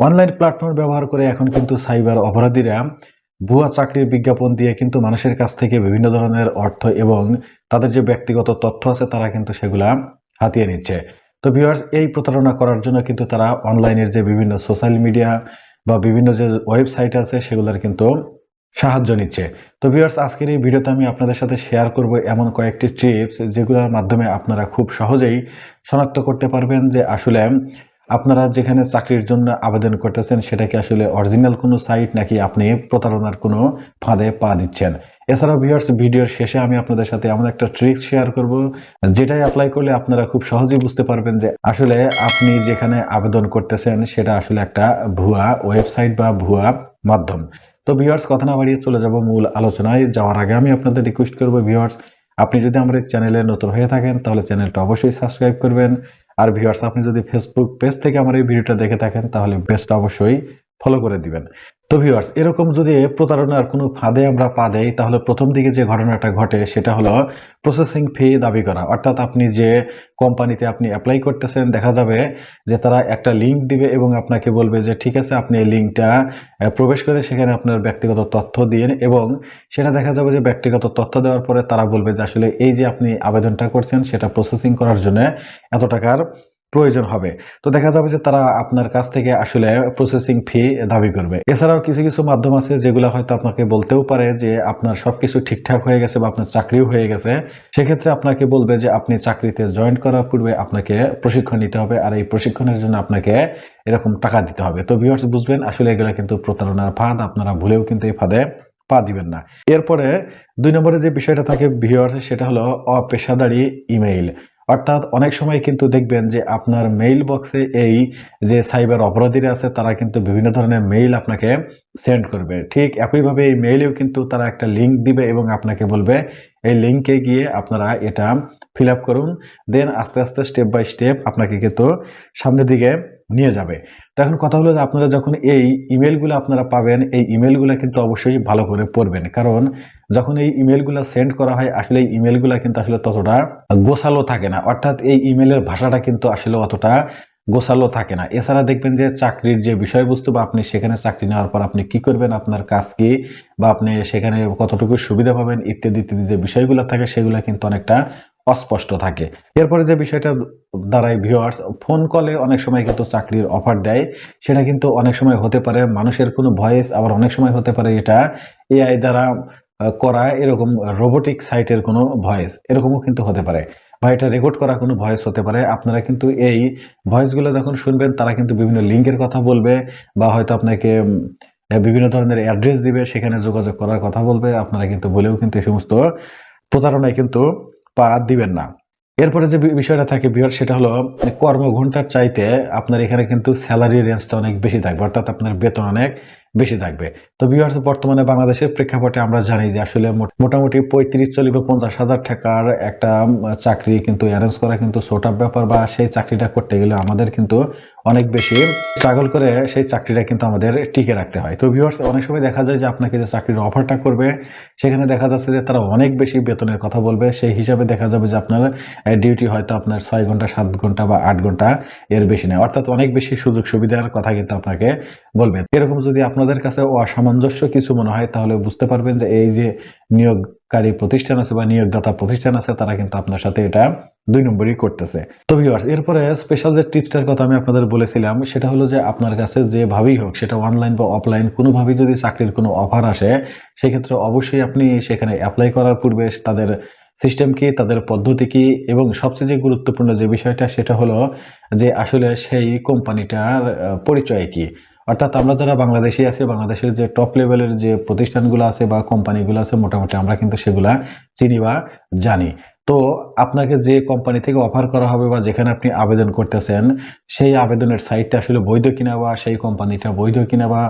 Online platform ব্যবহার করে এখন কিন্তু সাইবার অপরাধীরা ভুয়া চাকরির বিজ্ঞাপন দিয়ে কিন্তু মানুষের কাছ থেকে বিভিন্ন ধরনের অর্থ এবং তাদের যে ব্যক্তিগত তথ্য আছে তারা কিন্তু সেগুলা হাতিয়ে নিচ্ছে। তো ভিউয়ার্স এই প্রতারণা করার জন্য কিন্তু তারা অনলাইনের যে বিভিন্ন সোশ্যাল মিডিয়া বা বিভিন্ন যে ওয়েবসাইট আছে সেগুলোর কিন্তু সাহায্য নিচ্ছে। তো ভিউয়ার্স আজকের এই ভিডিওতে আমি আপনাদের সাথে শেয়ার করব এমন কয়েকটি টিপস যেগুলোর মাধ্যমে আপনারা খুব সহজেই শনাক্ত করতে পারবেন যে আসলে আপনারা যেখানে চাকরির জন্য আবেদন করতেছেন, সেটা কি আসলে অরিজিনাল কোনো সাইট নাকি আপনি প্রতারণার কোনো ফাঁদে পা দিচ্ছেন? এছাড়াও ভিউয়ার্স ভিডিওর শেষে আমি আপনাদের সাথে এমন একটা ট্রিক্স শেয়ার করব, যেটাই অ্যাপ্লাই করলে আপনারা খুব সহজেই বুঝতে পারবেন যে আসলে আপনি যেখানে আবেদন করতেছেন, সেটা আসলে একটা ভুয়া ওয়েবসাইট বা ভুয়া মাধ্যম। তো ভিউয়ার্স কথা না বাড়িয়ে চলে যাব মূল আলোচনায়। যাওয়ার আগে আমি আপনাদের রিকোয়েস্ট করব ভিউয়ার্স আপনি যদি এই চ্যানেলে নতুন হয়ে থাকেন, তাহলে চ্যানেলটা অবশ্যই সাবস্ক্রাইব করবেন। আর ভিউয়ার্স আপনি যদি ফেসবুক পেজ থেকে আমার এই ভিডিওটা দেখে থাকেন, তাহলে পেজটা অবশ্যই ফলো করে দিবেন। তো ভিউয়ার্স এরকম যদি প্রতারণার কোনো ফাঁদে আমরা পা দেই, তাহলে প্রথম দিকে যে ঘটনাটা ঘটে, সেটা হলো প্রসেসিং ফি দাবি করা। অর্থাৎ আপনি যে কোম্পানিতে আপনি অ্যাপ্লাই করতেছেন, দেখা যাবে যে তারা একটা লিঙ্ক দিবে এবং আপনাকে বলবে যে, ঠিক আছে, আপনি এই লিঙ্কটা প্রবেশ করে সেখানে আপনার ব্যক্তিগত তথ্য দিন। এবং সেটা দেখা যাবে যে ব্যক্তিগত তথ্য দেওয়ার পরে তারা বলবে যে, আসলে এই যে আপনি আবেদনটা করছেন, সেটা প্রসেসিং করার জন্য এত টাকার প্রয়োজন হবে। তো দেখা যাবে যে তারা আপনার কাছ থেকে আসলে প্রসেসিং ফি দাবি করবে। এছাড়াও কিছু কিছু মাধ্যম আছে যেগুলো হয়তো আপনাকে বলতেও পারে যে আপনার সবকিছু ঠিকঠাক হয়ে গেছে বা আপনার চাকরিও হয়ে গেছে। সেক্ষেত্রে আপনাকে বলবে যে আপনি চাকরিতে জয়েন করার পূর্বে আপনাকে প্রশিক্ষণ নিতে হবে আর এই প্রশিক্ষণের জন্য আপনাকে এরকম টাকা দিতে হবে। তো ভিউয়ার্স বুঝবেন, আসলে এগুলো কিন্তু প্রতারণার ফাঁদ, আপনারা ভুলেও কিন্তু এই ফাঁদে পা দিবেন না। এরপরে দুই নম্বরে যে বিষয়টা থাকে ভিউয়ার্স সেটা হলো অপেশাদারি ইমেইল অর্থাৎ অনেক সময় কিন্তু দেখবেন যে আপনার মেইল বক্সে এই যে সাইবার অপরাধীরা আছে, তারা কিন্তু বিভিন্ন ধরনের মেইল আপনাকে সেন্ড করবে। ঠিক একইভাবে এই মেইলেও কিন্তু তারা একটা লিঙ্ক দিবে এবং আপনাকে বলবে, এই লিঙ্কে গিয়ে আপনারা এটা ফিল আপ করুন দেন আস্তে আস্তে স্টেপ বাই স্টেপ আপনাকে কিন্তু সামনের দিকে নিয়ে যাবে। তো এখন কথা হলো যে আপনারা যখন এই ইমেলগুলো আপনারা পাবেন, এই ইমেলগুলো কিন্তু অবশ্যই ভালো করে পড়বেন। কারণ যখন এই ইমেলগুলো সেন্ড করা হয়, আসলে এই ইমেলগুলো কিন্তু আসলে ততটা গোছালো থাকে না। অর্থাৎ এই ইমেলের ভাষাটা কিন্তু আসলে অতটা গোছালো থাকে না। এছাড়া দেখবেন যে চাকরির যে বিষয়বস্তু বা আপনি সেখানে চাকরি নেওয়ার পর আপনি কি করবেন, আপনার কাজ কি বা আপনি সেখানে কতটুকু সুবিধা পাবেন, ইত্যাদি ইত্যাদি যে বিষয়গুলো থাকে, সেগুলো কিন্তু অনেকটা অস্পষ্ট থাকে। এরপরে যে বিষয়টা দ্বারাই ভিউয়ার্স ফোন কলে অনেক সময় কিন্তু চাকরির অফার দেয়। সেটা কিন্তু অনেক সময় হতে পারে মানুষের কোনো ভয়েস আবার অনেক সময় হতে পারে এটা এআই দ্বারা করা এরকম রোবোটিক সাইটের কোনো ভয়েস এরকমও কিন্তু হতে পারে। বা এটা রেকর্ড করা কোনো ভয়েস হতে পারে। আপনারা কিন্তু এই ভয়েসগুলো যখন শুনবেন, তারা কিন্তু বিভিন্ন লিঙ্কের কথা বলবে বা হয়তো আপনাকে বিভিন্ন ধরনের অ্যাড্রেস দিবে, সেখানে যোগাযোগ করার কথা বলবে। আপনারা কিন্তু বলেও কিন্তু এই সমস্ত প্রতারণায় কিন্তু পা দিবেন না। এরপরে যে বিষয়টা থাকে বিহার সেটা হলো কর্মঘণ্টার চাইতে আপনার এখানে কিন্তু স্যালারি রেঞ্জটা অনেক বেশি থাকবে। অর্থাৎ আপনার বেতন অনেক বেশি থাকবে। তো বিহার্স বর্তমানে বাংলাদেশের প্রেক্ষাপটে আমরা জানি যে আসলে মোটামুটি পঁয়ত্রিশ চল্লিশ বা পঞ্চাশ হাজার টাকার একটা চাকরি কিন্তু অ্যারেঞ্জ করা কিন্তু ছোট ব্যাপার বা সেই চাকরিটা করতে গেলে আমাদের কিন্তু অনেক বেশি স্ট্রাগল করে সেই চাকরিটা কিন্তু আমাদের টিকে রাখতে হয়। তো ভিউয়ার্স অনেক সময় দেখা যায় যে আপনাকে যে চাকরির অফারটা করবে, সেখানে দেখা যাচ্ছে যে তারা অনেক বেশি বেতনের কথা বলবে। সেই হিসাবে দেখা যাবে যে আপনার ডিউটি হয়তো আপনার ছয় ঘণ্টা, সাত ঘণ্টা বা আট ঘণ্টা এর বেশি নেয়। অর্থাৎ অনেক বেশি সুযোগ সুবিধার কথা কিন্তু আপনাকে বলবেন। এরকম যদি আপনাদের কাছে অসামঞ্জস্য কিছু মনে হয়, তাহলে বুঝতে পারবেন যে এই যে নিয়োগকারী প্রতিষ্ঠান আছে বা নিয়োগদাতা প্রতিষ্ঠান আছে, তারা কিন্তু আপনার সাথে এটা দুই নম্বরই করতেছে। তো ভিউয়ার্স এরপরে স্পেশাল যে টিপসটার কথা আমি আপনাদের বলেছিলাম, সেটা হলো যে আপনার কাছে যেভাবেই হোক, সেটা অনলাইন বা অফলাইন কোনোভাবেই যদি চাকরির কোনো অফার আসে, সেক্ষেত্রে অবশ্যই আপনি সেখানে অ্যাপ্লাই করার পূর্বে তাদের সিস্টেম কি, তাদের পদ্ধতি কি, এবং সবচেয়ে যে গুরুত্বপূর্ণ যে বিষয়টা, সেটা হলো যে আসলে সেই কোম্পানিটার পরিচয় কি। অর্থাৎ আমরা যারা বাংলাদেশি আছি, বাংলাদেশের যে টপ লেভেলের যে প্রতিষ্ঠানগুলো আছে বা কোম্পানিগুলো আছে, মোটামুটি আমরা কিন্তু সেগুলা চিনি বা জানি। তো আপনাকে যে কোম্পানি থেকে অফার করা হবে বা যেখানে আপনি আবেদন করতেছেন, সেই আবেদনের সাইটটা আসলে বৈধ কিনা বা সেই কোম্পানিটা বৈধ কিনা বা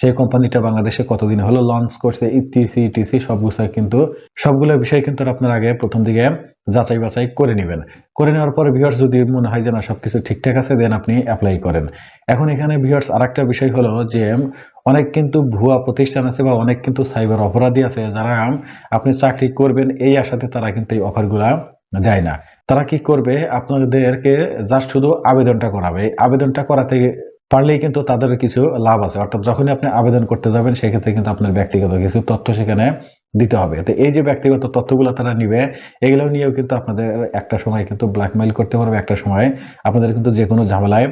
সেই কোম্পানিটা বাংলাদেশে কতদিন হলো লঞ্চ করছে ইটিসি ইটিসি সবগুলো কিন্তু, সবগুলো বিষয় কিন্তু আপনার আগে প্রথম দিকে যাচাই বাছাই করে নেবেন। করে নেওয়ার পরে ভিউয়ার্স যদি মনে হয় যে না সব কিছু ঠিকঠাক আছে দেন আপনি অ্যাপ্লাই করেন। এখন এখানে ভিউয়ার্স আর একটা বিষয় হলো যে, অনেক কিন্তু ভুয়া প্রতিষ্ঠান আছে বা অনেক কিন্তু সাইবার অপরাধী আছে যারা আপনি চাকরি করবেন এই আশাতে তারা কিন্তু এই অফারগুলা দেয় না। তারা কি করবে? আপনাদেরকে জাস্ট শুধু আবেদনটা করাবে। আবেদনটা করাতে পারলেই কিন্তু তাদের কিছু লাভ আছে। অর্থাৎ যখনই আপনি আবেদন করতে যাবেন, সেক্ষেত্রে কিন্তু আপনার ব্যক্তিগত কিছু তথ্য সেখানে দিতে হবে। তো এই যে ব্যক্তিগত তথ্যগুলো তারা নিবে, এগুলো নিয়েও কিন্তু আপনাদের একটা সময় কিন্তু ব্ল্যাকমেইল করতে পারবে, একটা সময় আপনাদের কিন্তু যে কোনো ঝামেলায়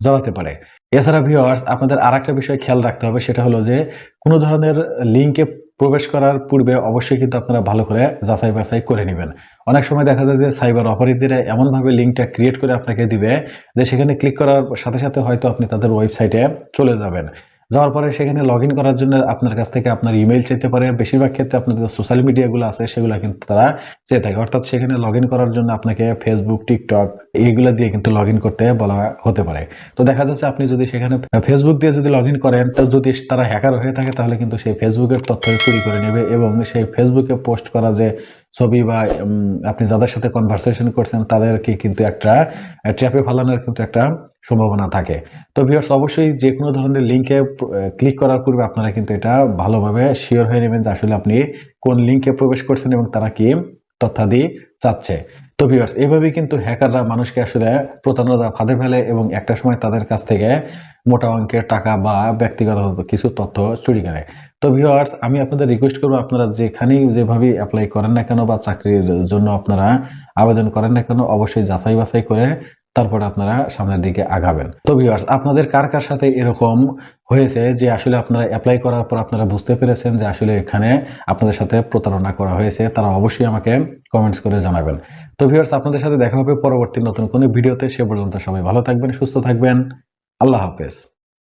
জড়াতে পারে। এছাড়া ভিউয়ার্স আপনাদের আর একটা বিষয় খেয়াল রাখতে হবে, সেটা হলো যে কোনো ধরনের লিঙ্কে প্রবেশ করার পূর্বে অবশ্যই কিন্তু আপনারা ভালো করে যাচাই বাছাই করে নেবেন। অনেক সময় দেখা যায় যে সাইবার অপরাধীরা এমনভাবে লিঙ্কটা ক্রিয়েট করে আপনাকে দিবে যে সেখানে ক্লিক করার সাথে সাথে হয়তো আপনি তাদের ওয়েবসাইটে চলে যাবেন। যাওয়ার পরে সেখানে লগ ইন করার জন্য আপনার কাছ থেকে আপনার ইমেল চাইতে পারে। বেশিরভাগ ক্ষেত্রে আপনাদের সোশ্যাল মিডিয়াগুলো আছে, সেগুলো কিন্তু তারা চেয়ে থাকে। অর্থাৎ সেখানে লগ ইন করার জন্য আপনাকে ফেসবুক টিকটক এইগুলো দিয়ে কিন্তু লগ ইন করতে বলা হতে পারে। তো দেখা যাচ্ছে আপনি যদি সেখানে ফেসবুক দিয়ে যদি লগ ইন করেন, তো যদি তারা হ্যাকার হয়ে থাকে, তাহলে কিন্তু সেই ফেসবুকের তথ্য চুরি করে নেবে এবং সেই ফেসবুকে পোস্ট করা যে ছবি বা আপনি যাদের সাথে কনভারসেশন করছেন, তাদেরকে কিন্তু একটা, ট্র্যাপে ফালানোর কিন্তু একটা সম্ভাবনা থাকে। তো ভিউয়ার্স অবশ্যই যে কোনো ধরনের লিঙ্কে ক্লিক করার পূর্বে আপনারা কিন্তু এটা ভালোভাবে শিওর হয়ে নেবেন যে আসলে আপনি কোন লিঙ্কে প্রবেশ করছেন এবং তারা কি তথ্যাদি চাচ্ছে। তো ভিউয়ার্স এভাবেই কিন্তু হ্যাকাররা মানুষকে আসলে প্রতারণা ফাঁদে ফেলে এবং একটা সময় তাদের কাছ থেকে মোটা অঙ্কের টাকা বা ব্যক্তিগত কিছু তথ্য চুরি করে। তো ভিউয়ার্স আমি আপনাদের রিকোয়েস্ট করব আপনারা যেখানেই যেভাবে অ্যাপ্লাই করেন না কেন বা চাকরির জন্য আপনারা আবেদন করেন না কেন, অবশ্যই যাচাই বাছাই করে তারপরে আপনারা সামনের দিকে আগাবেন। তো ভিউয়ার্স আপনাদের কার কার সাথে এরকম হয়েছে যে আসলে আপনারা অ্যাপ্লাই করার পর আপনারা বুঝতে পেরেছেন যে আসলে এখানে আপনাদের সাথে প্রতারণা করা হয়েছে, তারা অবশ্যই আমাকে কমেন্টস করে জানাবেন। তো ভিউয়ার্স আপনাদের সাথে দেখা হবে পরবর্তী নতুন কোনো ভিডিওতে, সে পর্যন্ত সবাই ভালো থাকবেন, সুস্থ থাকবেন। আল্লাহ হাফেজ।